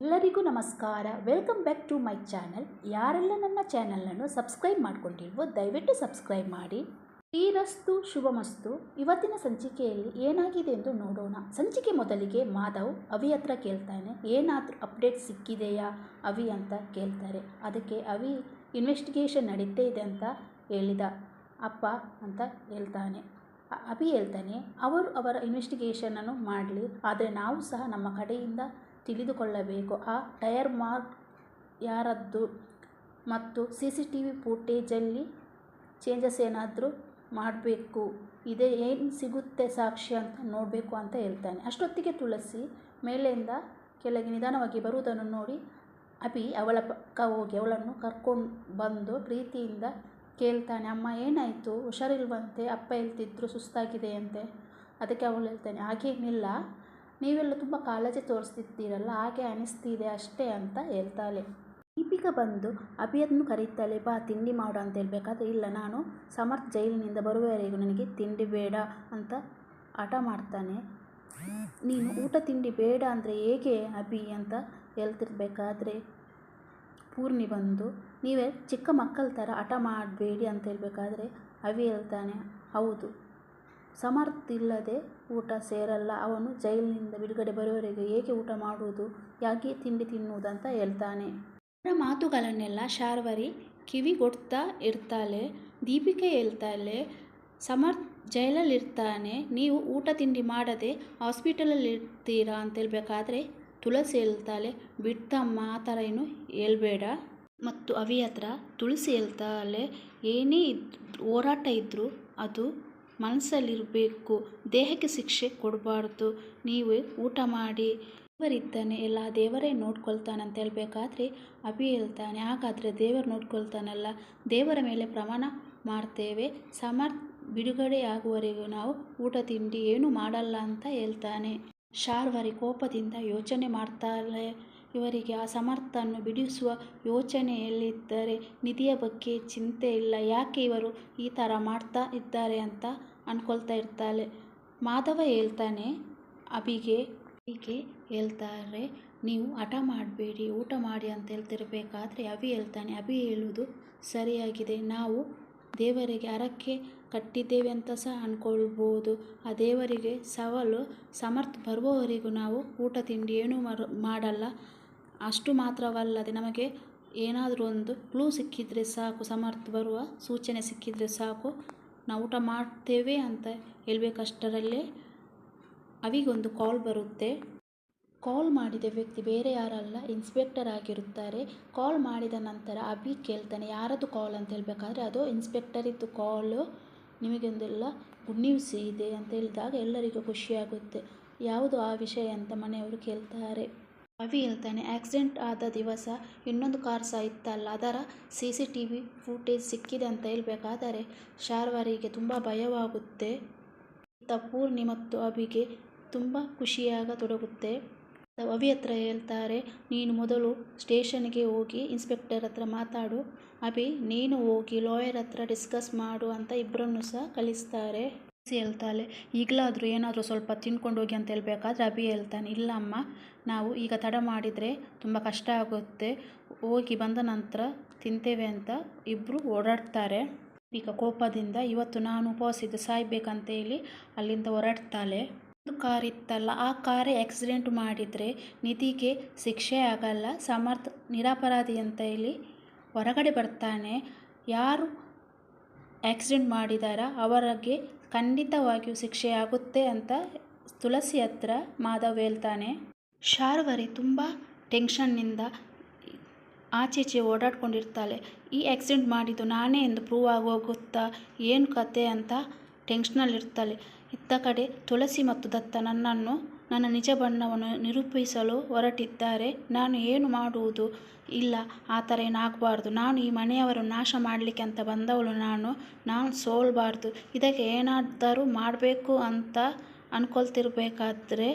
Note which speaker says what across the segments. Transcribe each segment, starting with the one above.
Speaker 1: ಎಲ್ಲರಿಗೂ ನಮಸ್ಕಾರ. Welcome back to my channel ಯಾರೆಲ್ಲ ನನ್ನ ಚಾನಲನ್ನು ಸಬ್ಸ್ಕ್ರೈಬ್ ಮಾಡ್ಕೊಂಡಿಲ್ವೋ ದಯವಿಟ್ಟು ಸಬ್ಸ್ಕ್ರೈಬ್ ಮಾಡಿ. ಶ್ರೀರಸ್ತು ಶುಭಮಸ್ತು. ಇವತ್ತಿನ ಸಂಚಿಕೆಯಲ್ಲಿ ಏನಾಗಿದೆ ಎಂದು ನೋಡೋಣ. ಸಂಚಿಕೆ ಮೊದಲಿಗೆ ಮಾಧವ್ ಅವಿ ಹತ್ರ ಕೇಳ್ತಾನೆ. ಏನಾದರೂ ಅಪ್ಡೇಟ್ ಸಿಕ್ಕಿದೆಯಾ ಅವಿ ಅಂತ ಕೇಳ್ತಾರೆ. ಅದಕ್ಕೆ ಅವಿ ಇನ್ವೆಸ್ಟಿಗೇಷನ್ ನಡೀತೇ ಇದೆ ಅಂತ ಹೇಳಿದ ಅಪ್ಪ ಅಂತ ಹೇಳ್ತಾನೆ. ಅಭಿ ಹೇಳ್ತಾನೆ, ಅವರು ಅವರ ಇನ್ವೆಸ್ಟಿಗೇಷನನ್ನು ಮಾಡಲಿ. ಆದರೆ ನಾವು ಸಹ ನಮ್ಮ ಕಡೆಯಿಂದ ತಿಳಿದುಕೊಳ್ಳಬೇಕು. ಆ ಟಯರ್ ಮಾರ್ಕ್ ಯಾರದ್ದು? ಮತ್ತು ಸಿ ಸಿ ಟಿ ವಿ ಫೂಟೇಜಲ್ಲಿ ಚೇಂಜಸ್ ಏನಾದರೂ ಮಾಡಬೇಕು? ಇದೇ ಏನು ಸಿಗುತ್ತೆ ಸಾಕ್ಷಿ ಅಂತ ನೋಡಬೇಕು ಅಂತ ಹೇಳ್ತಾನೆ. ಅಷ್ಟೊತ್ತಿಗೆ ತುಳಸಿ ಮೇಲೆಯಿಂದ ಕೆಳಗೆ ನಿಧಾನವಾಗಿ ಬರುವುದನ್ನು ನೋಡಿ ಅಭಿ ಅವಳ ಪಕ್ಕ ಹೋಗಿ ಅವಳನ್ನು ಕರ್ಕೊಂಡು ಬಂದು ಪ್ರೀತಿಯಿಂದ ಕೇಳ್ತಾನೆ, ಅಮ್ಮ, ಏನಾಯಿತು? ಹುಷಾರಿಲ್ವಂತೆ? ಅಪ್ಪ ಹೇಳ್ತಿದ್ರು ಸುಸ್ತಾಗಿದೆಯಂತೆ ಅದಕ್ಕೆ ಅವಳು ಹೇಳ್ತಾನೆ, ಹಾಗೇನಿಲ್ಲ. ನೀವೆಲ್ಲ ತುಂಬ ಕಾಳಜಿ ತೋರಿಸ್ತಿದ್ದೀರಲ್ಲ, ಹಾಗೆ ಅನಿಸ್ತಿದೆ ಅಷ್ಟೇ ಅಂತ ಹೇಳ್ತಾಳೆ. ದೀಪಿಕಾ ಬಂದು ಅಭಿಯನ್ನು ಕರೀತಾಳೆ, ಬಾ, ತಿಂಡಿ ಮಾಡು ಅಂತ ಹೇಳಬೇಕಾದ್ರೆ, ಇಲ್ಲ, ನಾನು ಸಮರ್ಥ್ ಜೈಲಿನಿಂದ ಬರುವವರೆಗೂ ನನಗೆ ತಿಂಡಿ ಬೇಡ ಅಂತ ಹಠ ಮಾಡ್ತಾನೆ. ನೀನು ಊಟ, ತಿಂಡಿ ಬೇಡ ಅಂದರೆ ಹೇಗೆ ಅಭಿ ಅಂತ ಹೇಳ್ತಿರ್ಬೇಕಾದ್ರೆ? ಪೂರ್ಣಿ ಬಂದು, ನೀವೇ ಚಿಕ್ಕ ಮಕ್ಕಳ ಥರ ಹಠ ಮಾಡಬೇಡಿ ಅಂತ ಹೇಳಬೇಕಾದ್ರೆ ಅವಿ ಹೇಳ್ತಾನೆ. ಹೌದು ಸಮರ್ಥ ಇಲ್ಲದೆ ಊಟ ಸೇರಲ್ಲ. ಅವನು ಜೈಲಿನಿಂದ ಬಿಡುಗಡೆ ಬರುವವರೆಗೆ ಹೇಗೆ ಊಟ ಮಾಡುವುದು? ಯಾಕೆ ತಿಂಡಿ ತಿನ್ನುವುದಂತ ಹೇಳ್ತಾನೆ. ಅವರ ಮಾತುಗಳನ್ನೆಲ್ಲ ಶಾರ್ವರಿ ಕಿವಿಗೊಡ್ತಾ ಇರ್ತಾಳೆ. ದೀಪಿಕೆ ಹೇಳ್ತಾಳೆ, ಸಮರ್ಥ್ ಜೈಲಲ್ಲಿರ್ತಾನೆ. ನೀವು ಊಟ ತಿಂಡಿ ಮಾಡದೆ ಹಾಸ್ಪಿಟಲಲ್ಲಿ ಇರ್ತೀರಾ ಅಂತ ಹೇಳಬೇಕಾದ್ರೆ ತುಳಸಿ ಹೇಳ್ತಾಳೆ. ಬಿಡ್ತಮ್ಮ, ಆ ಥರ ಏನು ಹೇಳ್ಬೇಡ. ಮತ್ತು ಅವಿ ಹತ್ರ ತುಳಸಿ ಹೇಳ್ತಾಳೆ, ಏನೇ ಇದ್, ಹೋರಾಟ ಇದ್ದರೂ ಅದು ಮನಸ್ಸಲ್ಲಿರಬೇಕು. ದೇಹಕ್ಕೆ ಶಿಕ್ಷೆ ಕೊಡಬಾರ್ದು. ನೀವು ಊಟ ಮಾಡಿ, ದೇವರಿದ್ದಾನೆ, ಎಲ್ಲ ದೇವರೇ ನೋಡ್ಕೊಳ್ತಾನೆ ಅಂತ ಹೇಳಬೇಕಾದ್ರೆ ಅಭಿ ಹೇಳ್ತಾನೆ. ಹಾಗಾದರೆ ದೇವರು ನೋಡ್ಕೊಳ್ತಾನಲ್ಲ. ದೇವರ ಮೇಲೆ ಪ್ರಮಾಣ ಮಾಡ್ತೇವೆ. ಸಮರ್ಥ್ ಬಿಡುಗಡೆಯಾಗುವವರೆಗೂ ನಾವು ಊಟ, ತಿಂಡಿ ಏನೂ ಮಾಡಲ್ಲ ಅಂತ ಹೇಳ್ತಾನೆ. ಶಾರ್ವರಿ ಕೋಪದಿಂದ ಯೋಚನೆ ಮಾಡ್ತಾಳೆ. ಇವರಿಗೆ ಆ ಸಮರ್ಥನ್ನು ಬಿಡಿಸುವ ಯೋಚನೆಯಲ್ಲಿದ್ದರೆ ನಿಧಿಯ ಬಗ್ಗೆ ಚಿಂತೆ ಇಲ್ಲ. ಯಾಕೆ ಇವರು ಈ ಥರ ಮಾಡ್ತಾ ಇದ್ದಾರೆ ಅಂತ ಅಂದ್ಕೊಳ್ತಾ ಇರ್ತಾಳೆ. ಮಾಧವ ಹೇಳ್ತಾನೆ ಅಭಿಗೆ ಹೀಗೆ ಹೇಳ್ತಾರೆ, ನೀವು ಹಠ ಮಾಡಬೇಡಿ, ಊಟ ಮಾಡಿ ಅಂತ ಹೇಳ್ತಿರ್ಬೇಕಾದ್ರೆ ಅಭಿ ಹೇಳ್ತಾನೆ. ಅಭಿ ಹೇಳುವುದು ಸರಿಯಾಗಿದೆ. ನಾವು ದೇವರಿಗೆ ಹರಕೆ ಕಟ್ಟಿದ್ದೇವೆ ಅಂತ ಸಹ ಅಂದ್ಕೊಳ್ಬೋದು ಆ ದೇವರಿಗೆ ಸವಾಲು ಸಮರ್ಥ ಬರುವವರೆಗೂ ನಾವು ಊಟ, ತಿಂಡಿ ಏನೂ ಮಾಡಲ್ಲ. ಅಷ್ಟು ಮಾತ್ರವಲ್ಲದೆ ನಮಗೆ ಏನಾದರೂ ಒಂದು ಕ್ಲೂ ಸಿಕ್ಕಿದರೆ ಸಾಕು, ಸಮರ್ಥ ಬರುವ ಸೂಚನೆ ಸಿಕ್ಕಿದರೆ ಸಾಕು. ನಾವು ಊಟ ಮಾಡ್ತೇವೆ ಅಂತ ಹೇಳಬೇಕಷ್ಟರಲ್ಲೇ ಅವಿಗೊಂದು ಕಾಲ್ ಬರುತ್ತೆ. ಕಾಲ್ ಮಾಡಿದ ವ್ಯಕ್ತಿ ಬೇರೆ ಯಾರಲ್ಲ ಇನ್ಸ್ಪೆಕ್ಟರ್ ಆಗಿರುತ್ತಾರೆ. ಕಾಲ್ ಮಾಡಿದ ನಂತರ ಅಭಿ ಕೇಳ್ತಾನೆ ಯಾರದ್ದು ಕಾಲ್ ಅಂತ ಹೇಳಬೇಕಾದ್ರೆ ಅದು ಇನ್ಸ್ಪೆಕ್ಟರಿದ್ದು ಕಾಲು ನಿಮಗೊಂದೆಲ್ಲ ಗುಡ್ ನ್ಯೂಸ್ ಇದೆ ಅಂತ ಹೇಳಿದಾಗ ಎಲ್ಲರಿಗೂ ಖುಷಿಯಾಗುತ್ತೆ. ಯಾವುದು ಆ ವಿಷಯ ಅಂತ ಮನೆಯವರು ಕೇಳ್ತಾರೆ. ಅವಿ ಹೇಳ್ತಾನೆ ಆಕ್ಸಿಡೆಂಟ್ ಆದ ದಿವಸ ಇನ್ನೊಂದು ಕಾರ್ ಸಹ ಇತ್ತಲ್ಲ, ಅದರ C C T V footage ಸಿಕ್ಕಿದೆ ಅಂತ ಹೇಳಬೇಕಾದರೆ ಶಾರ್ವರಿಗೆ ತುಂಬ ಭಯವಾಗುತ್ತೆ. ಇತ್ತ ಪೂರ್ಣಿ ಮತ್ತು ಅಭಿಗೆ ತುಂಬ ಖುಷಿಯಾಗತೊಡಗುತ್ತೆ. ಅವಿ ಹತ್ರ ಹೇಳ್ತಾರೆ, ನೀನು ಮೊದಲು ಸ್ಟೇಷನ್ಗೆ ಹೋಗಿ ಇನ್ಸ್ಪೆಕ್ಟರ್ ಹತ್ರ ಮಾತಾಡು. ಅಭಿ, ನೀನು ಹೋಗಿ ಲಾಯರ್ ಹತ್ರ ಡಿಸ್ಕಸ್ ಮಾಡು ಅಂತ ಇಬ್ಬರನ್ನು ಸಹ ಕಳಿಸ್ತಾರೆ. ಹೇಳ್ತಾಳೆ, ಈಗಲಾದರೂ ಏನಾದರೂ ಸ್ವಲ್ಪ ತಿನ್ಕೊಂಡು ಹೋಗಿ ಅಂತ ಹೇಳಬೇಕಾದ್ರೆ ಅಭಿ ಹೇಳ್ತಾನೆ ಇಲ್ಲ ಅಮ್ಮ ನಾವು ಈಗ ತಡ ಮಾಡಿದರೆ ತುಂಬ ಕಷ್ಟ ಆಗುತ್ತೆ, ಹೋಗಿ ಬಂದ ನಂತರ ತಿಂತೇವೆ ಅಂತ ಇಬ್ಬರು ಓಡಾಡ್ತಾರೆ. ಈಗ ಕೋಪದಿಂದ ಇವತ್ತು ನಾನು ಉಪವಾಸಿದ್ದು ಸಾಯ್ಬೇಕಂತ ಹೇಳಿ ಅಲ್ಲಿಂದ ಹೊರಡ್ತಾಳೆ. ಒಂದು ಕಾರ್ ಇತ್ತಲ್ಲ, ಆ ಕಾರೇ ಆಕ್ಸಿಡೆಂಟ್ ಮಾಡಿದರೆ ನಿಧಿಗೆ ಶಿಕ್ಷೆ ಆಗಲ್ಲ, ಸಮರ್ಥ, ನಿರಪರಾಧಿ ಅಂತ ಹೇಳಿ ಹೊರಗಡೆ ಬರ್ತಾನೆ. ಯಾರು ಆಕ್ಸಿಡೆಂಟ್ ಮಾಡಿದಾರ, ಅವರಿಗೆ ಖಂಡಿತವಾಗಿಯೂ ಶಿಕ್ಷೆಯಾಗುತ್ತೆ ಅಂತ ತುಳಸಿ ಹತ್ರ ಮಾಧವ್ ಹೇಳ್ತಾನೆ. ಶಾರ್ವರಿ ತುಂಬ ಟೆನ್ಷನ್ನಿಂದ ಆಚೀಚೆ ಓಡಾಡ್ಕೊಂಡಿರ್ತಾಳೆ. ಈ ಆಕ್ಸಿಡೆಂಟ್ ಮಾಡಿದ್ದು ನಾನೇ ಎಂದು ಪ್ರೂವ್ ಆಗೋಗುತ್ತಾ? ಏನು ಕತೆ ಅಂತ ಟೆನ್ಷನಲ್ಲಿರ್ತಾಳೆ. ಇತ್ತ ಕಡೆ ತುಳಸಿ ಮತ್ತು ದತ್ತ ನನ್ನನ್ನು ನನ್ನ ನಿಜ ಬಣ್ಣವನ್ನು ನಿರೂಪಿಸಲು ಹೊರಟಿದ್ದಾರೆ. ನಾನು ಏನು ಮಾಡುವುದು? ಇಲ್ಲ, ಆ ಥರ ಏನಾಗಬಾರ್ದು. ನಾನು ಈ ಮನೆಯವರು ನಾಶ ಮಾಡಲಿಕ್ಕೆ ಅಂತ ಬಂದವಳು ನಾನು. ನಾನು ಸೋಲ್ಬಾರ್ದು. ಇದಕ್ಕೆ ಏನಾದರೂ ಮಾಡಬೇಕು ಅಂತ ಅನ್ಕೊಳ್ತಿರ್ಬೇಕಾದ್ರೆ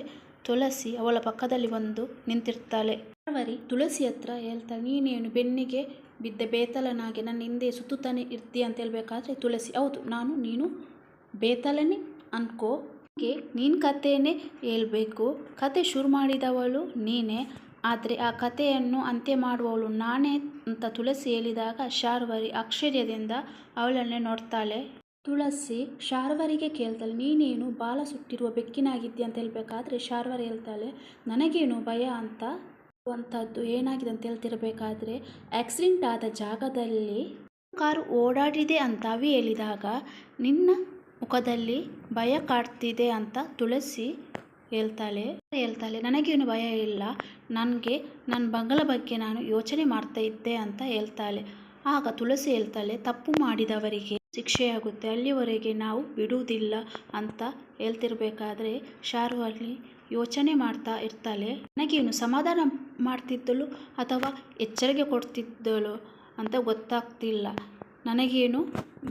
Speaker 1: ತುಳಸಿ ಅವಳ ಪಕ್ಕದಲ್ಲಿ ಬಂದು ನಿಂತಿರ್ತಾಳೆ. ಅವರಿ ತುಳಸಿ ಹತ್ರ ಹೇಳ್ತಾಳೆ, ನೀನೇನು ಬೆನ್ನಿಗೆ ಬಿದ್ದ ಬೇತಲನಾಗಿ ನನ್ನ ಹಿಂದೆ ಸುತ್ತುತ್ತಾನೆ ಇರ್ತೀಯ ಅಂತ ಹೇಳ್ಬೇಕಾದ್ರೆ ತುಳಸಿ, ಹೌದು, ನಾನು, ನೀನು ಬೇತಲನೇ ಅನ್ಕೋ. ಹೀಗೆ ನೀನು ಕಥೆನೇ ಹೇಳ್ಬೇಕು. ಕತೆ ಶುರು ಮಾಡಿದವಳು ನೀನೇ. ಆದರೆ ಆ ಕಥೆಯನ್ನು ಅಂತ್ಯ ಮಾಡುವವಳು ನಾನೇ ಅಂತ ತುಳಸಿ ಹೇಳಿದಾಗ ಶಾರ್ವರಿ ಆಶ್ಚರ್ಯದಿಂದ ಅವಳನ್ನೇ ನೋಡ್ತಾಳೆ. ತುಳಸಿ, ಶಾರ್ವರಿಗೆ ಕೇಳ್ತಾಳೆ, ನೀನೇನು ಬಾಲ ಸುಟ್ಟಿರುವ ಬೆಕ್ಕಿನಾಗಿದ್ದೀಯ ಅಂತ ಹೇಳ್ಬೇಕಾದ್ರೆ ಶಾರ್ವರಿ ಹೇಳ್ತಾಳೆ, ನನಗೇನು ಭಯ ಅಂತ? ಅಂಥದ್ದು ಏನಾಗಿದೆ ಅಂತ ಹೇಳ್ತಿರ್ಬೇಕಾದ್ರೆ ಆಕ್ಸಿಡೆಂಟ್ ಆದ ಜಾಗದಲ್ಲಿ ಕಾರು ಓಡಾಡಿದೆ ಅಂತ ಅವಿ ಹೇಳಿದಾಗ ನಿನ್ನ ಮುಖದಲ್ಲಿ ಭಯ ಕಾಡ್ತಿದೆ ಅಂತ ತುಳಸಿ ಹೇಳ್ತಾಳೆ. ಹೇಳ್ತಾಳೆ, ನನಗೇನು ಭಯ ಇಲ್ಲ. ನನಗೆ ನನ್ನ ಬಂಗಲ ಬಗ್ಗೆ ನಾನು ಯೋಚನೆ ಮಾಡ್ತಾ ಇದ್ದೆ ಅಂತ ಹೇಳ್ತಾಳೆ. ಆಗ ತುಳಸಿ ಹೇಳ್ತಾಳೆ, ತಪ್ಪು ಮಾಡಿದವರಿಗೆ ಶಿಕ್ಷೆಯಾಗುತ್ತೆ ಅಲ್ಲಿವರೆಗೆ ನಾವು ಬಿಡುವುದಿಲ್ಲ ಅಂತ ಹೇಳ್ತಿರ್ಬೇಕಾದ್ರೆ ಅಲ್ಲಿ ಯೋಚನೆ ಮಾಡ್ತಾ ಇರ್ತಾಳೆ. ನನಗೇನು ಸಮಾಧಾನ ಮಾಡ್ತಿದ್ದಳು ಅಥವಾ ಎಚ್ಚರಿಕೆ ಕೊಡ್ತಿದ್ದಳು ಅಂತ ಗೊತ್ತಾಗ್ತಿಲ್ಲ. ನನಗೇನು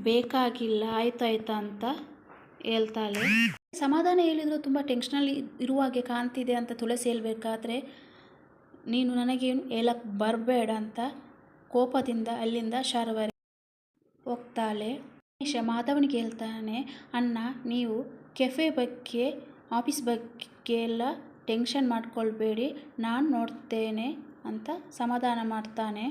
Speaker 1: ಬೇಕಾಗಿಲ್ಲ ಆಯ್ತಾಯ್ತಾ ಅಂತ ಹೇಳ್ತಾಳೆ. ಸಮಾಧಾನ ಹೇಳಿದ್ರು ತುಂಬ ಟೆನ್ಷನಲ್ಲಿ ಇರುವ ಹಾಗೆ ಕಾಣ್ತಿದೆ ಅಂತ ತುಳಸಿ ಹೇಳಬೇಕಾದ್ರೆ, ನೀನು ನನಗೇನು ಹೇಳಕ್ಕೆ ಬರಬೇಡ ಅಂತ ಕೋಪದಿಂದ ಅಲ್ಲಿಂದ ಶಾರವರೆ ಹೋಗ್ತಾಳೆ. ಗಣೇಶ ಮಾಧವನಿಗೆ ಹೇಳ್ತಾನೆ, ಅಣ್ಣ, ನೀವು ಕೆಫೆ ಬಗ್ಗೆ ಆಫೀಸ್ ಬಗ್ಗೆ ಎಲ್ಲ ಟೆನ್ಷನ್ ಮಾಡ್ಕೊಳ್ಬೇಡಿ, ನಾನು ನೋಡ್ತೇನೆ ಅಂತ ಸಮಾಧಾನ ಮಾಡ್ತಾನೆ.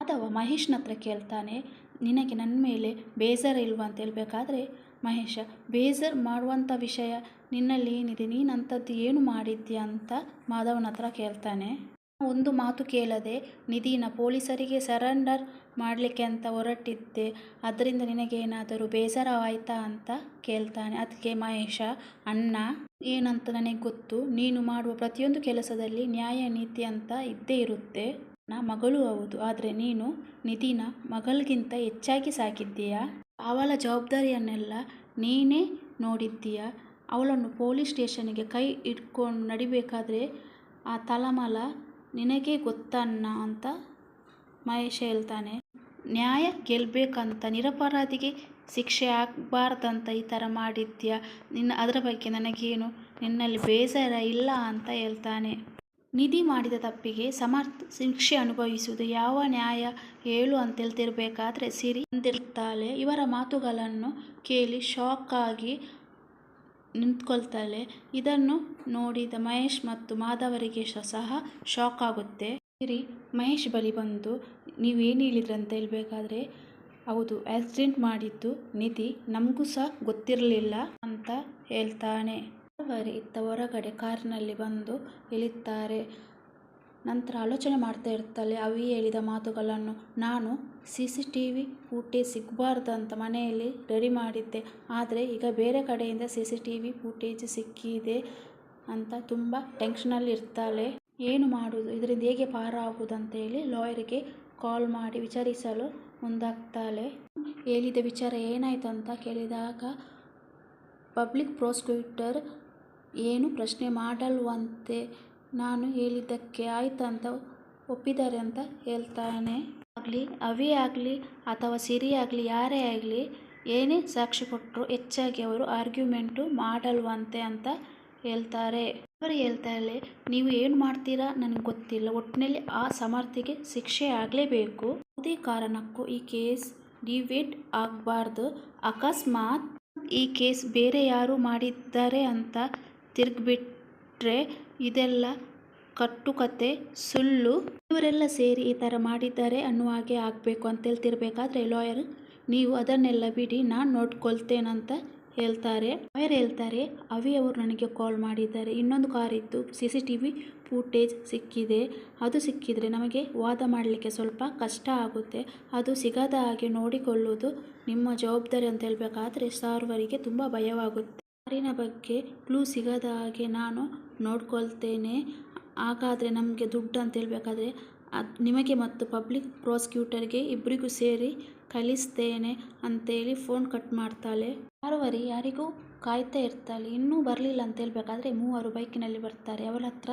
Speaker 1: ಮಾಧವ ಮಹೇಶ್ನ ಹತ್ರ ಕೇಳ್ತಾನೆ ನಿನಗೆ ನನ್ನ ಮೇಲೆ ಬೇಜಾರು ಇಲ್ವಾ ಅಂತ ಹೇಳಬೇಕಾದ್ರೆ, ಮಹೇಶ ಬೇಜಾರು ಮಾಡುವಂಥ ವಿಷಯ ನಿನ್ನಲ್ಲಿ ಏನಿದೆ? ನೀನು ಅಂಥದ್ದು ಏನು ಮಾಡಿದ್ಯಾ ಅಂತ ಮಾಧವನ ಹತ್ರ ಕೇಳ್ತಾನೆ. ಒಂದು ಮಾತು ಕೇಳದೆ ನಿಧಿನ ಪೊಲೀಸರಿಗೆ ಸರೆಂಡರ್ ಮಾಡಲಿಕ್ಕೆ ಅಂತ ಹೊರಟಿದ್ದೆ. ಅದರಿಂದ ನಿನಗೇನಾದರೂ ಬೇಜಾರವಾಯ್ತಾ ಅಂತ ಕೇಳ್ತಾನೆ. ಅದಕ್ಕೆ ಮಹೇಶ, ಅಣ್ಣ, ಏನಂತ ನನಗೆ ಗೊತ್ತು, ನೀನು ಮಾಡುವ ಪ್ರತಿಯೊಂದು ಕೆಲಸದಲ್ಲಿ ನ್ಯಾಯ ನೀತಿ ಅಂತ ಇದ್ದೇ ಇರುತ್ತೆ. ನಾ ಮಗಳು ಹೌದು, ಆದರೆ ನೀನು ನಿಧಿನ ಮಗಳಿಗಿಂತ ಹೆಚ್ಚಾಗಿ ಸಾಕಿದ್ದೀಯಾ? ಅವಳ ಜವಾಬ್ದಾರಿಯನ್ನೆಲ್ಲ ನೀನೇ ನೋಡಿದ್ದೀಯ? ಅವಳನ್ನು ಪೊಲೀಸ್ ಸ್ಟೇಷನ್ಗೆ ಕೈ ಇಟ್ಕೊಂಡು ನಡಿಬೇಕಾದ್ರೆ ಆ ತಳಮಳ ನಿನಗೆ ಗೊತ್ತಣ್ಣ ಅಂತ ಮಹೇಶ್ ಹೇಳ್ತಾನೆ. ನ್ಯಾಯ ಗೆಲ್ಲಬೇಕಂತ ನಿರಪರಾಧಿಗೆ ಶಿಕ್ಷೆ ಆಗಬಾರ್ದಂತ ಈ ಥರ ಮಾಡಿದ್ಯಾ ನಿನ್ನ, ಅದರ ಬಗ್ಗೆ ನನಗೇನು ನಿನ್ನಲ್ಲಿ ಬೇಸರ ಇಲ್ಲ ಅಂತ ಹೇಳ್ತಾನೆ. ನಿಧಿ ಮಾಡಿದ ತಪ್ಪಿಗೆ ಸಮರ್ಥ ಶಿಕ್ಷೆ ಅನುಭವಿಸುವುದು ಯಾವ ನ್ಯಾಯ ಹೇಳು ಅಂತ ಹೇಳ್ತಿರ್ಬೇಕಾದ್ರೆ ಸಿರಿ ಅಂದಿರ್ತಾಳೆ ಇವರ ಮಾತುಗಳನ್ನು ಕೇಳಿ ಶಾಕ್ ಆಗಿ ನಿಂತ್ಕೊಳ್ತಾಳೆ. ಇದನ್ನು ನೋಡಿದ ಮಹೇಶ್ ಮತ್ತು ಮಾಧವರಿಗೆ ಸಹ ಶಾಕ್ ಆಗುತ್ತೆ. ಸಿರಿ, ಮಹೇಶ್ ಬಳಿ ಬಂದು ನೀವೇನು ಹೇಳಿದ್ರಿ ಅಂತ ಹೇಳ್ಬೇಕಾದ್ರೆ, ಹೌದು ಆಕ್ಸಿಡೆಂಟ್ ಮಾಡಿದ್ದು ನಿಧಿ. ನಮಗೂ ಸಹ ಗೊತ್ತಿರಲಿಲ್ಲ ಅಂತ ಹೇಳ್ತಾನೆ. ಅವರು ಇತ್ತ ಹೊರಗಡೆ ಕಾರಿನಲ್ಲಿ ಬಂದು ಇಳಿತಾರೆ ನಂತರ ಆಲೋಚನೆ ಮಾಡ್ತಾ ಇರ್ತಾಳೆ ಅವಿ ಹೇಳಿದ ಮಾತುಗಳನ್ನು. ನಾನು C C T V footage ಸಿಗಬಾರ್ದಂತ ಮನೆಯಲ್ಲಿ ರೆಡಿ ಮಾಡಿದ್ದೆ. ಆದರೆ ಈಗ ಬೇರೆ ಕಡೆಯಿಂದ C C T V footage ಸಿಕ್ಕಿದೆ ಅಂತ ತುಂಬ ಟೆನ್ಷನಲ್ಲಿ ಇರ್ತಾಳೆ. ಏನು ಮಾಡುವುದು ಇದರಿಂದ ಹೇಗೆ ಪಾರಾಗುವುದು ಹೇಳಿ ಲಾಯರಿಗೆ ಕಾಲ್ ಮಾಡಿ ವಿಚಾರಿಸಲು ಮುಂದಾಗ್ತಾಳೆ. ಹೇಳಿದ ವಿಚಾರ ಏನಾಯ್ತು ಅಂತ ಕೇಳಿದಾಗ ಪಬ್ಲಿಕ್ ಪ್ರಾಸಿಕ್ಯೂಟರ್ ಏನು ಪ್ರಶ್ನೆ ಮಾಡಲ್ವಂತೆ ನಾನು ಹೇಳಿದ್ದಕ್ಕೆ ಆಯ್ತು ಅಂತ ಒಪ್ಪಿದ್ದಾರೆ ಅಂತ ಹೇಳ್ತಾನೆ. ಆಗಲಿ, ಅವಿ ಆಗಲಿ ಅಥವಾ ಸಿರಿ ಆಗಲಿ, ಯಾರೇ ಆಗಲಿ ಏನೇ ಸಾಕ್ಷಿ ಕೊಟ್ಟರು ಹೆಚ್ಚಾಗಿ ಅವರು ಆರ್ಗ್ಯುಮೆಂಟು ಮಾಡಲ್ವಂತೆ ಅಂತ ಹೇಳ್ತಾರೆ. ಅವರು ಹೇಳ್ತಾಳೆ ನೀವು ಏನು ಮಾಡ್ತೀರಾ ನನಗೆ ಗೊತ್ತಿಲ್ಲ. ಒಟ್ಟಿನಲ್ಲಿ ಆ ಸಮರ್ಥಿಗೆ ಶಿಕ್ಷೆ ಆಗಲೇಬೇಕು. ಯಾವುದೇ ಕಾರಣಕ್ಕೂ ಈ ಕೇಸ್ ಡಿವೇಟ್ ಆಗಬಾರ್ದು. ಅಕಸ್ಮಾತ್ ಈ ಕೇಸ್ ಬೇರೆ ಯಾರು ಮಾಡಿದ್ದಾರೆ ಅಂತ ತಿರುಗಿಬಿಟ್ರೆ ಇದೆಲ್ಲ ಕಟ್ಟುಕತೆ, ಸುಳ್ಳು. ಇವರೆಲ್ಲ ಸೇರಿ ಈ ಥರ ಮಾಡಿದ್ದಾರೆ ಅನ್ನುವ ಹಾಗೆ ಆಗಬೇಕು ಅಂತ ಹೇಳ್ತಿರ್ಬೇಕಾದ್ರೆ ಲಾಯರ್, ನೀವು ಅದನ್ನೆಲ್ಲ ಬಿಡಿ, ನಾನು ನೋಡ್ಕೊಳ್ತೇನಂತ ಹೇಳ್ತಾರೆ. ಲಾಯರ್ ಹೇಳ್ತಾರೆ, ಅವಿ ಅವರು ನನಗೆ ಕಾಲ್ ಮಾಡಿದ್ದಾರೆ. ಇನ್ನೊಂದು ಕಾರಿದ್ದು C C T V footage ಸಿಕ್ಕಿದೆ. ಅದು ಸಿಕ್ಕಿದರೆ ನಮಗೆ ವಾದ ಮಾಡಲಿಕ್ಕೆ ಸ್ವಲ್ಪ ಕಷ್ಟ ಆಗುತ್ತೆ. ಅದು ಸಿಗದ ಹಾಗೆ ನೋಡಿಕೊಳ್ಳುವುದು ನಿಮ್ಮ ಜವಾಬ್ದಾರಿ ಅಂತ ಹೇಳಬೇಕಾದ್ರೆ ಸಾರ್ವರಿಗೆ ತುಂಬ ಭಯವಾಗುತ್ತೆ. ಕಾರಿನ ಬಗ್ಗೆ ಕ್ಲೂ ಸಿಗದ ಹಾಗೆ ನಾನು ನೋಡ್ಕೊಳ್ತೇನೆ. ಹಾಗಾದರೆ ನಮಗೆ ದುಡ್ಡು ಅಂತ ಹೇಳಬೇಕಾದ್ರೆ ಅದು ನಿಮಗೆ ಮತ್ತು ಪಬ್ಲಿಕ್ ಪ್ರಾಸಿಕ್ಯೂಟರ್ಗೆ ಇಬ್ಬರಿಗೂ ಸೇರಿ ಕಳಿಸ್ತೇನೆ ಅಂತೇಳಿ ಫೋನ್ ಕಟ್ ಮಾಡ್ತಾಳೆ. ಸಾರ್ವರಿ ಯಾರಿಗೂ ಕಾಯ್ತಾ ಇರ್ತಾಳೆ. ಇನ್ನೂ ಬರಲಿಲ್ಲ ಅಂತ ಹೇಳಬೇಕಾದ್ರೆ ಮೂವರು ಬೈಕಿನಲ್ಲಿ ಬರ್ತಾರೆ. ಅವಳ ಹತ್ರ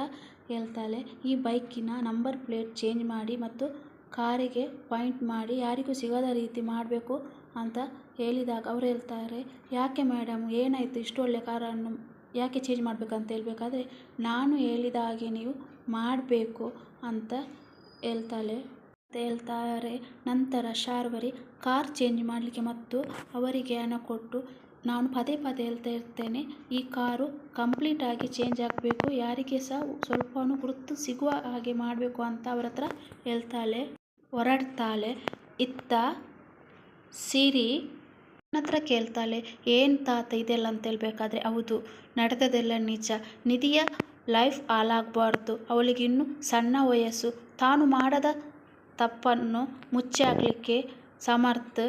Speaker 1: ಹೇಳ್ತಾಳೆ, ಈ ಬೈಕಿನ ನಂಬರ್ ಪ್ಲೇಟ್ ಚೇಂಜ್ ಮಾಡಿ ಮತ್ತು ಕಾರಿಗೆ ಪಾಯಿಂಟ್ ಮಾಡಿ. ಯಾರಿಗೂ ಸಿಗದ ರೀತಿ ಮಾಡಬೇಕು. ಅಂತ ಹೇಳಿದಾಗ ಅವ್ರು ಹೇಳ್ತಾರೆ, ಯಾಕೆ ಮೇಡಮ್ ಏನಾಯಿತು? ಇಷ್ಟು ಒಳ್ಳೆ ಕಾರನ್ನು ಯಾಕೆ ಚೇಂಜ್ ಮಾಡಬೇಕಂತ ಹೇಳಬೇಕಾದ್ರೆ, ನಾನು ಹೇಳಿದ ಹಾಗೆ ನೀವು ಮಾಡಬೇಕು ಅಂತ ಹೇಳ್ತಾಳೆ. ಹೇಳ್ತಾರೆ. ನಂತರ ಶಾರ್ವರಿ ಕಾರ್ ಚೇಂಜ್ ಮಾಡಲಿಕ್ಕೆ ಮತ್ತು ಅವರಿಗೆ ಹಣ ಕೊಟ್ಟು, ನಾನು ಪದೇ ಪದೇ ಹೇಳ್ತಾ ಇರ್ತೇನೆ, ಈ ಕಾರು ಕಂಪ್ಲೀಟಾಗಿ ಚೇಂಜ್ ಆಗಬೇಕು. ಯಾರಿಗೆ ಸಹ ಸ್ವಲ್ಪವೂ ಗುರುತು ಸಿಗುವ ಹಾಗೆ ಮಾಡಬೇಕು ಅಂತ ಅವರ ಹತ್ರ ಹೇಳ್ತಾಳೆ. ಹೊರಡ್ತಾಳೆ. ಇತ್ತ ಸಿರಿ ಹತ್ರ ಕೇಳ್ತಾಳೆ, ಏನು ತಾತ ಇದೆಲ್ಲ ಅಂತ ಹೇಳ್ಬೇಕಾದ್ರೆ ಹೌದು ನಡೆದದೆಲ್ಲ ನಿಜ. ನಿಧಿಯ ಲೈಫ್ ಹಾಳಾಗಬಾರ್ದು. ಅವಳಿಗಿನ್ನೂ ಸಣ್ಣ ವಯಸ್ಸು. ತಾನು ಮಾಡದ ತಪ್ಪನ್ನು ಮುಚ್ಚಿ ಹಾಕ್ಲಿಕ್ಕೆ ಸಮರ್ಥ.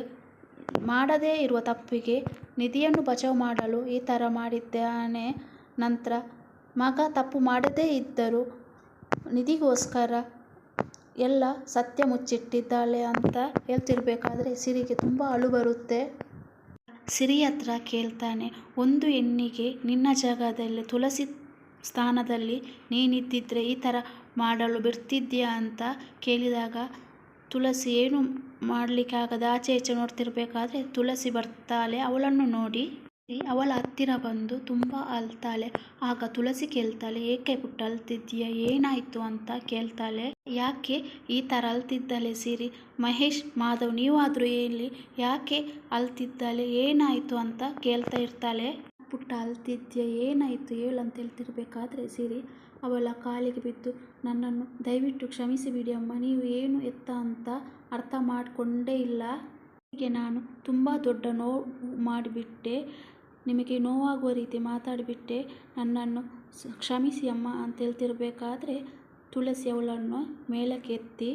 Speaker 1: ಮಾಡದೇ ಇರುವ ತಪ್ಪಿಗೆ ನಿಧಿಯನ್ನು ಬಚಾವ್ ಮಾಡಲು ಈ ಥರ ಮಾಡಿದ್ದಾನೆ. ನಂತರ ಮಗ ತಪ್ಪು ಮಾಡದೇ ಇದ್ದರೂ ನಿಧಿಗೋಸ್ಕರ ಎಲ್ಲ ಸತ್ಯ ಮುಚ್ಚಿಟ್ಟಿದ್ದಾಳೆ ಅಂತ ಹೇಳ್ತಿರ್ಬೇಕಾದ್ರೆ ಸಿರಿಗೆ ತುಂಬ ಅಳು ಬರುತ್ತೆ. ಸಿರಿ ಹತ್ರ ಕೇಳ್ತಾನೆ, ಒಂದು ಹೆಣ್ಣಿಗೆ ನಿನ್ನ ಜಾಗದಲ್ಲಿ, ತುಳಸಿ ಸ್ಥಾನದಲ್ಲಿ ನೀನಿದ್ದಿದ್ರೆ ಈ ಥರ ಮಾಡಲು ಬಿಡ್ತಿದ್ಯಾ? ಅಂತ ಕೇಳಿದಾಗ, ತುಳಸಿ ಏನು ಮಾಡಲಿಕ್ಕಾಗದ? ಆಚೆ ಈಚೆ ನೋಡ್ತಿರ್ಬೇಕಾದ್ರೆ ತುಳಸಿ ಬರ್ತಾಳೆ, ಅವಳನ್ನು ನೋಡಿ. ಅವಳ ಹತ್ತಿರ ಬಂದು ತುಂಬ ಅಳ್ತಾಳೆ. ಆಗ ತುಳಸಿ ಕೇಳ್ತಾಳೆ, ಏಕೆ ಪುಟ್ಟ ಅಳ್ತಿದ್ದೀಯ? ಏನಾಯ್ತು' ಅಂತ ಕೇಳ್ತಾಳೆ. ಯಾಕೆ ಈ ಥರ ಅಳ್ತಿದ್ದಾಳೆ ಸಿರಿ? ಮಹೇಶ್, ಮಾಧವ್, ನೀವಾದರೂ ಹೇಳಿ. ಯಾಕೆ ಅಳ್ತಿದ್ದಾಳೆ? ಏನಾಯಿತು ಅಂತ ಕೇಳ್ತಾ ಇರ್ತಾಳೆ. ಪುಟ್ಟ ಅಳ್ತಿದ್ಯ ಏನಾಯಿತು? ಹೇಳು ಅಂತ ಹೇಳ್ತಿರ್ಬೇಕಾದ್ರೆ ಸಿರಿ ಅವಳ ಕಾಲಿಗೆ ಬಿದ್ದು, ನನ್ನನ್ನು ದಯವಿಟ್ಟು ಕ್ಷಮಿಸಿ ಬಿಡಿ ಅಮ್ಮ ನೀವು ಏನು ಎತ್ತ ಅಂತ ಅರ್ಥ ಮಾಡಿಕೊಂಡೇ ಇಲ್ಲ. ಹೀಗೆ ನಾನು ತುಂಬ ದೊಡ್ಡ ನೋವು ಮಾಡಿಬಿಟ್ಟೆ. ನಿಮಗೆ ನೋವಾಗುವ ರೀತಿ ಮಾತಾಡಿಬಿಟ್ಟೆ. ನನ್ನನ್ನು ಕ್ಷಮಿಸಿ ಅಮ್ಮ ಅಂತ ಹೇಳ್ತಿರಬೇಕಾದ್ರೆ ತುಳಸಿ ಅವಳನ್ನು ಮೇಲಕ್ಕೆತ್ತಿ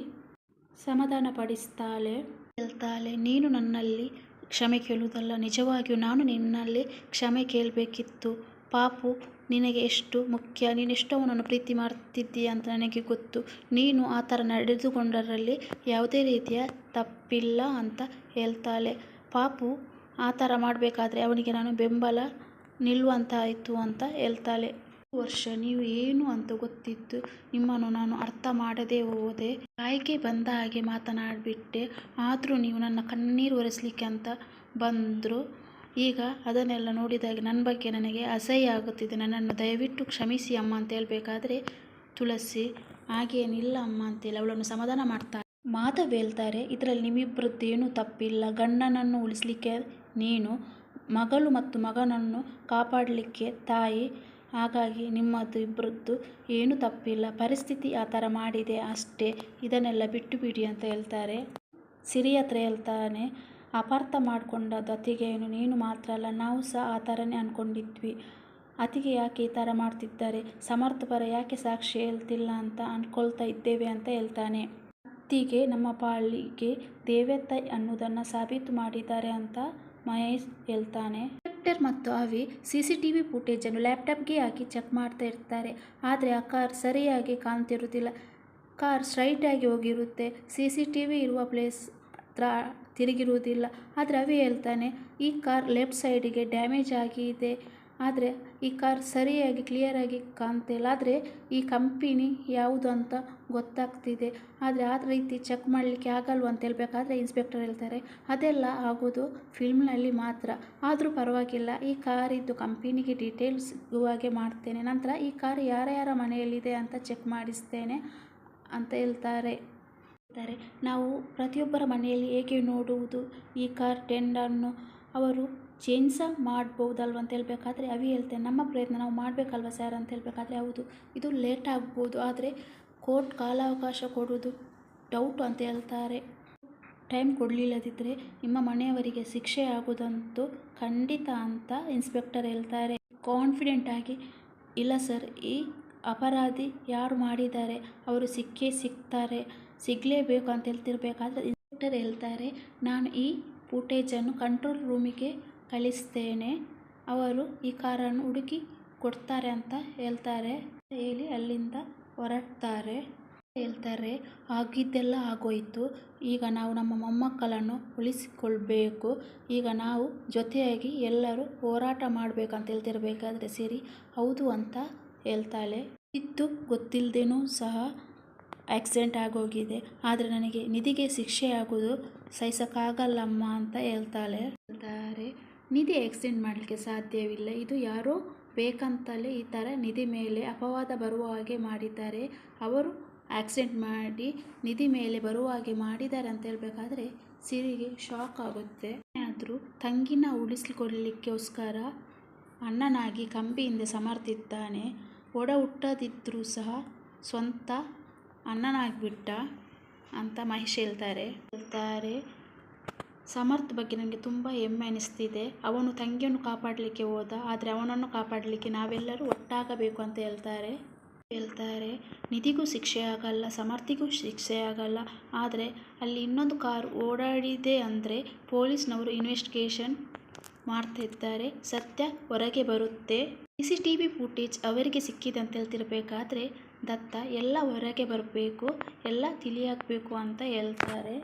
Speaker 1: ಸಮಾಧಾನ ಪಡಿಸ್ತಾಳೆ ಹೇಳ್ತಾಳೆ, ನೀನು ನನ್ನಲ್ಲಿ ಕ್ಷಮೆ ಕೇಳುವುದಲ್ಲ. ನಿಜವಾಗಿಯೂ ನಾನು ನಿನ್ನಲ್ಲಿ ಕ್ಷಮೆ ಕೇಳಬೇಕಿತ್ತು. ಪಾಪು, ನಿನಗೆ ಎಷ್ಟು ಮುಖ್ಯ? ನೀನೆಷ್ಟು ಅವನನ್ನು ಪ್ರೀತಿ ಮಾಡ್ತಿದ್ದೀಯ ಅಂತ ನನಗೆ ಗೊತ್ತು. ನೀನು ಆ ಥರ ನಡೆದುಕೊಂಡರಲ್ಲಿ ಯಾವುದೇ ರೀತಿಯ ತಪ್ಪಿಲ್ಲ ಅಂತ ಹೇಳ್ತಾಳೆ. ಪಾಪು ಆ ಥರ ಮಾಡಬೇಕಾದ್ರೆ ಅವನಿಗೆ ನಾನು ಬೆಂಬಲ ನಿಲ್ಲುವಂತಾಯಿತು ಅಂತ ಹೇಳ್ತಾಳೆ. ವರ್ಷ ನೀವು ಏನು ಅಂತ ಗೊತ್ತಿತ್ತು ನಿಮ್ಮನ್ನು ನಾನು ಅರ್ಥ ಮಾಡದೆ ಹೋದೆ. ಬಾಯಿಗೆ ಬಂದ ಹಾಗೆ ಮಾತನಾಡಿಬಿಟ್ಟೆ. ಆದರೂ ನೀವು ನನ್ನ ಕಣ್ಣೀರು ಒರೆಸಲಿಕ್ಕೆ ಅಂತ ಬಂದರು. ಈಗ ಅದನ್ನೆಲ್ಲ ನೋಡಿದಾಗ ನನ್ನ ಬಗ್ಗೆ ನನಗೆ ಅಸಹ್ಯ ಆಗುತ್ತಿದೆ. ನನ್ನನ್ನು ದಯವಿಟ್ಟು ಕ್ಷಮಿಸಿ ಅಮ್ಮ ಅಂತ ಹೇಳಬೇಕಾದ್ರೆ ತುಳಸಿ, ಹಾಗೇನಿಲ್ಲ ಅಮ್ಮ ಅಂತೇಳಿ ಅವಳನ್ನು ಸಮಾಧಾನ ಮಾಡ್ತಾಳೆ. ಮಾಧವ್ ಹೇಳ್ತಾರೆ, ಇದರಲ್ಲಿ ನಿಮ್ಮಿಬ್ಬರದ್ದು ಏನೂ ತಪ್ಪಿಲ್ಲ. ಗಂಡನನ್ನು ಉಳಿಸ್ಲಿಕ್ಕೆ ನೀನು ಮಗಳು ಮತ್ತು ಮಗನನ್ನು ಕಾಪಾಡಲಿಕ್ಕೆ ತಾಯಿ. ಹಾಗಾಗಿ ನಿಮ್ಮದು ಇಬ್ಬರದ್ದು ಏನೂ ತಪ್ಪಿಲ್ಲ. ಪರಿಸ್ಥಿತಿ ಆ ಥರ ಮಾಡಿದೆ ಅಷ್ಟೇ. ಇದನ್ನೆಲ್ಲ ಬಿಟ್ಟು ಬಿಡಿ ಅಂತ ಹೇಳ್ತಾರೆ. ಸಿರಿ ಹತ್ರ ಹೇಳ್ತಾನೆ, ಅಪಾರ್ಥ ಮಾಡಿಕೊಂಡದ್ದು ಅತಿಗೆಯನ್ನು ನೀನು ಮಾತ್ರ ಅಲ್ಲ, ನಾವು ಸಹ ಆ ಥರನೇ ಅಂದ್ಕೊಂಡಿದ್ವಿ ಅತಿಗೆ ಯಾಕೆ ಈ ಥರ ಮಾಡ್ತಿದ್ದಾರೆ? ಸಮರ್ಥ ಪರ ಯಾಕೆ ಸಾಕ್ಷಿ ಹೇಳ್ತಿಲ್ಲ ಅಂತ ಅಂದ್ಕೊಳ್ತಾ ಇದ್ದೇವೆ ಅಂತ ಹೇಳ್ತಾನೆ. ಅತ್ತಿಗೆ ನಮ್ಮ ಪಾಳಿಗೆ ದೇವತೆ ಅನ್ನೋದನ್ನು ಸಾಬೀತು ಮಾಡಿದ್ದಾರೆ ಅಂತ ಮಹೇಶ್ ಹೇಳ್ತಾನೆ. ಇನ್ಸ್ಪೆಕ್ಟರ್ ಮತ್ತು Avi C C T V ಫುಟೇಜನ್ನು ಲ್ಯಾಪ್ಟಾಪ್ಗೆ ಹಾಕಿ ಚೆಕ್ ಮಾಡ್ತಾ ಇರ್ತಾರೆ. ಆದರೆ ಆ ಕಾರ್ ಸರಿಯಾಗಿ ಕಾಣ್ತಿರುವುದಿಲ್ಲ ಕಾರ್ ಸ್ಟ್ರೈಟಾಗಿ ಹೋಗಿರುತ್ತೆ. ಸಿ ಸಿ ಟಿ ವಿ ಇರುವ ಪ್ಲೇಸ್ ಹತ್ರ ತಿರುಗಿರುವುದಿಲ್ಲ. ಆದರೆ ಅವಿ ಹೇಳ್ತಾನೆ, ಈ ಕಾರ್ ಲೆಫ್ಟ್ ಸೈಡಿಗೆ ಡ್ಯಾಮೇಜ್ ಆಗಿದೆ ಆದರೆ ಈ ಕಾರ್ ಸರಿಯಾಗಿ ಕ್ಲಿಯರಾಗಿ ಕಾಣ್ತಿಲ್ಲ ಆದರೆ ಈ ಕಂಪನಿ ಯಾವುದು ಅಂತ ಗೊತ್ತಾಗ್ತಿದೆ. ಆದರೆ ಆ ರೀತಿ ಚೆಕ್ ಮಾಡಲಿಕ್ಕೆ ಆಗಲ್ವ ಅಂತ ಹೇಳಬೇಕಾದ್ರೆ ಇನ್ಸ್ಪೆಕ್ಟರ್ ಹೇಳ್ತಾರೆ, ಅದೆಲ್ಲ ಆಗೋದು ಫಿಲ್ಮ್ನಲ್ಲಿ ಮಾತ್ರ. ಆದರೂ ಪರವಾಗಿಲ್ಲ, ಈ ಕಾರಿದ್ದು ಕಂಪನಿಗೆ ಡೀಟೇಲ್ಸ್ ಸಿಗುವಾಗೆ ಮಾಡ್ತೇನೆ. ನಂತರ ಈ ಕಾರ್ ಯಾರ ಯಾರ ಮನೆಯಲ್ಲಿದೆ ಅಂತ ಚೆಕ್ ಮಾಡಿಸ್ತೇನೆ ಅಂತ ಹೇಳ್ತಾರೆ. ಹೇಳ್ತಾರೆ, ನಾವು ಪ್ರತಿಯೊಬ್ಬರ ಮನೆಯಲ್ಲಿ ಹೇಗೆ ನೋಡುವುದು ಈ ಕಾರ್ ಟೆಂಡನ್ನು ಅವರು ಚೇಂಜ್ ಸಹ ಮಾಡ್ಬೋದಲ್ವ ಅಂತ ಹೇಳಬೇಕಾದ್ರೆ ಅವಿ ಹೇಳ್ತೇನೆ. ನಮ್ಮ ಪ್ರಯತ್ನ ನಾವು ಮಾಡಬೇಕಲ್ವ ಸರ್ ಅಂತ ಹೇಳಬೇಕಾದ್ರೆ ಹೌದು. ಇದು ಲೇಟ್ ಆಗ್ಬೋದು, ಆದರೆ ಕೋರ್ಟ್ ಕಾಲಾವಕಾಶ ಕೊಡೋದು ಡೌಟು ಅಂತ ಹೇಳ್ತಾರೆ. ಟೈಮ್ ಕೊಡಲಿಲ್ಲದಿದ್ದರೆ ನಿಮ್ಮ ಮನೆಯವರಿಗೆ ಶಿಕ್ಷೆ ಆಗೋದಂತೂ ಖಂಡಿತ ಅಂತ ಇನ್ಸ್ಪೆಕ್ಟರ್ ಹೇಳ್ತಾರೆ. ಕಾನ್ಫಿಡೆಂಟ್ ಆಗಿ, ಇಲ್ಲ ಸರ್, ಈ ಅಪರಾಧಿ ಯಾರು ಮಾಡಿದ್ದಾರೆ, ಅವರು ಸಿಕ್ಕೇ ಸಿಗ್ತಾರೆ ಸಿಗಲೇಬೇಕು ಅಂತ ಹೇಳ್ತಿರ್ಬೇಕಾದ್ರೆ ಇನ್ಸ್ಪೆಕ್ಟರ್ ಹೇಳ್ತಾರೆ. ನಾನು ಈ ಫುಟೇಜನ್ನು ಕಂಟ್ರೋಲ್ ರೂಮಿಗೆ ಕಳಿಸ್ತೇನೆ. ಅವರು ಈ ಕಾರನ್ನು ಹುಡುಕಿ ಕೊಡ್ತಾರೆ ಅಂತ ಹೇಳ್ತಾರೆ. ಹೇಳಿ ಅಲ್ಲಿಂದ ಹೊರಡ್ತಾರೆ. ಹೇಳ್ತಾರೆ ಆಗಿದ್ದೆಲ್ಲ ಆಗೋಯ್ತು. ಈಗ ನಾವು ನಮ್ಮ ಮೊಮ್ಮಕ್ಕಳನ್ನು ಉಳಿಸಿಕೊಳ್ಬೇಕು. ಈಗ ನಾವು ಜೊತೆಯಾಗಿ ಎಲ್ಲರೂ ಹೋರಾಟ ಮಾಡಬೇಕಂತ ಹೇಳ್ತಿರ್ಬೇಕಾದ್ರೆ ಸರಿ, ಹೌದು ಅಂತ ಹೇಳ್ತಾಳೆ. ಇದ್ದು ಗೊತ್ತಿಲ್ಲದೇನೂ ಸಹ ಆಕ್ಸಿಡೆಂಟ್ ಆಗೋಗಿದೆ. ಆದರೆ ನನಗೆ ನಿಧಿಗೆ ಶಿಕ್ಷೆ ಆಗೋದು ಸಹಿಸೋಕ್ಕಾಗಲ್ಲಮ್ಮ ಅಂತ ಹೇಳ್ತಾಳೆ. ಹೇಳ್ತಾರೆ ನಿಧಿ ಎಕ್ಸ್ಟೆಂಡ್ ಮಾಡಲಿಕ್ಕೆ ಸಾಧ್ಯವಿಲ್ಲ. ಇದು ಯಾರೋ ಬೇಕಂತಲೇ ಈ ಥರ ನಿಧಿ ಮೇಲೆ ಅಪವಾದ ಬರುವ ಹಾಗೆ ಮಾಡಿದ್ದಾರೆ. ಅವರು ಆಕ್ಸಿಡೆಂಟ್ ಮಾಡಿ ನಿಧಿ ಮೇಲೆ ಬರುವ ಹಾಗೆ ಮಾಡಿದ್ದಾರೆ ಅಂತ ಹೇಳಬೇಕಾದ್ರೆ ಸಿರಿಗೆ ಶಾಕ್ ಆಗುತ್ತೆ. ಆದರೂ ತಂಗಿನ ಉಳಿಸಿಕೊಳ್ಳಲಿಕ್ಕೋಸ್ಕರ ಅಣ್ಣನಾಗಿ ಕಂಬಿಯಿಂದ ಸಮರ್ಥಿದ್ದಾನೆ. ಒಡ ಹುಟ್ಟದಿದ್ದರೂ ಸಹ ಸ್ವಂತ ಅಣ್ಣನಾಗಿಬಿಟ್ಟ ಅಂತ ಮಹೇಶ್ ಹೇಳ್ತಾರೆ. ಹೇಳ್ತಾರೆ. ಸಮರ್ಥ್ ಬಗ್ಗೆ ನನಗೆ ತುಂಬ ಹೆಮ್ಮೆ ಅನಿಸ್ತಿದೆ. ಅವನು ತಂಗಿಯನ್ನು ಕಾಪಾಡಲಿಕ್ಕೆ ಹೋದ, ಆದರೆ ಅವನನ್ನು ಕಾಪಾಡಲಿಕ್ಕೆ ನಾವೆಲ್ಲರೂ ಒಟ್ಟಾಗಬೇಕು ಅಂತ ಹೇಳ್ತಾರೆ. ಹೇಳ್ತಾರೆ, ನಿಧಿಗೂ ಶಿಕ್ಷೆ ಆಗಲ್ಲ, ಸಮರ್ಥಿಗೂ ಶಿಕ್ಷೆ ಆಗಲ್ಲ, ಆದರೆ ಅಲ್ಲಿ ಇನ್ನೊಂದು ಕಾರ್ ಓಡಾಡಿದೆ ಅಂದರೆ ಪೊಲೀಸ್ನವರು ಇನ್ವೆಸ್ಟಿಗೇಷನ್ ಮಾಡ್ತಿದ್ದಾರೆ ಸತ್ಯ ಹೊರಗೆ ಬರುತ್ತೆ. C C T V footage ಅವರಿಗೆ ಸಿಕ್ಕಿದೆ ಅಂತ ಹೇಳ್ತಿರ್ಬೇಕಾದ್ರೆ ದತ್ತ ಎಲ್ಲ ಹೊರಗೆ ಬರಬೇಕು, ಎಲ್ಲ ತಿಳಿಯಾಗಬೇಕು ಅಂತ ಹೇಳ್ತಾರೆ.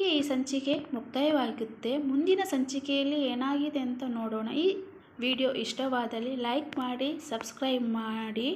Speaker 1: ಈ ಸಂಚಿಕೆ ಮುಕ್ತಾಯವಾಗುತ್ತೆ. ಮುಂದಿನ ಸಂಚಿಕೆಯಲ್ಲಿ ಏನಾಗಿದೆ ಅಂತ ನೋಡೋಣ. ಈ ವಿಡಿಯೋ ಇಷ್ಟವಾದಲ್ಲಿ ಲೈಕ್ ಮಾಡಿ, ಸಬ್ಸ್ಕ್ರೈಬ್ ಮಾಡಿ.